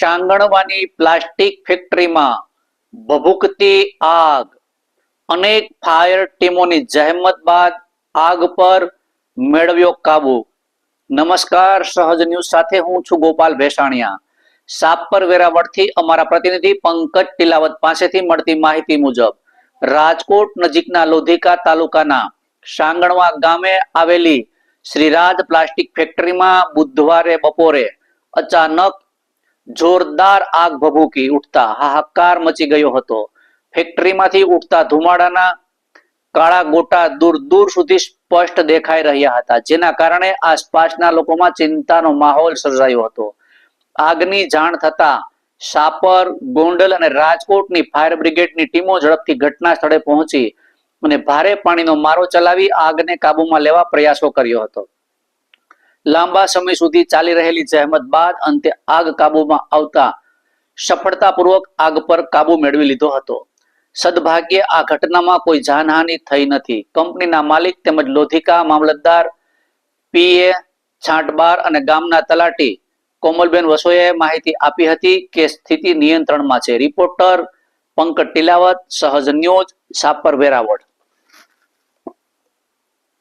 શાંગણવાની plastic ફેક્ટરીમાં ભભૂકતી આગ. અનેક ફાયર ટીમોની જહેમત બાદ આગ પર મેળવ્યો કાબુ. નમસ્કાર, સહજ ન્યૂઝ સાથે હું છું ગોપાલ ભેસાણિયા. સાપર વેરાવળથી અમારા પ્રતિનિધિ પંકજ ટીલાવત પાસેથી મળતી માહિતી મુજબ, રાજકોટ નજીકના લોધિકા તાલુકાના શાંગણવા ગામે આવેલી શ્રીરાજ પ્લાસ્ટિક ફેક્ટરીમાં બુધવારે બપોરે અચાનક જોરદાર આગ ભભૂકી ઉઠતા હાહાકાર મચી ગયો હતો. ફેક્ટરીમાંથી ઉઠતા ધુમાડાના કાળા ગોટા દૂર દૂર સુધી સ્પષ્ટ દેખાઈ રહ્યા હતા, જેના કારણે આસપાસના લોકોમાં ચિંતાનો માહોલ સર્જાયો હતો. આગની જાણ થતા સાપર, ગોંડલ અને રાજકોટની ફાયર બ્રિગેડની ટીમો ઝડપથી ઘટના સ્થળે પહોંચી અને ભારે પાણીનો મારો ચલાવી આગને કાબૂમાં લેવા પ્રયાસો કર્યો હતો. લાંબા સમય સુધી ચાલી રહેલી જહેમત બાદ અંતે આગ કાબૂમાં આવતા સફળતાપૂર્વક આગ પર કાબુ મેળવી લીધો હતો. સદભાગ્યે આ ઘટનામાં કોઈ જાનહાનિ થઈ નથી. કંપનીના માલિક તેમજ લોધિકા મામલતદાર પીએ છાંટબાર અને ગામના તલાટી કોમલબેન વસોયાએ માહિતી આપી હતી કે સ્થિતિ નિયંત્રણમાં છે. રિપોર્ટર પંકજ ટિલાવત, સહજ ન્યૂઝ, સાપર વેરાવળ.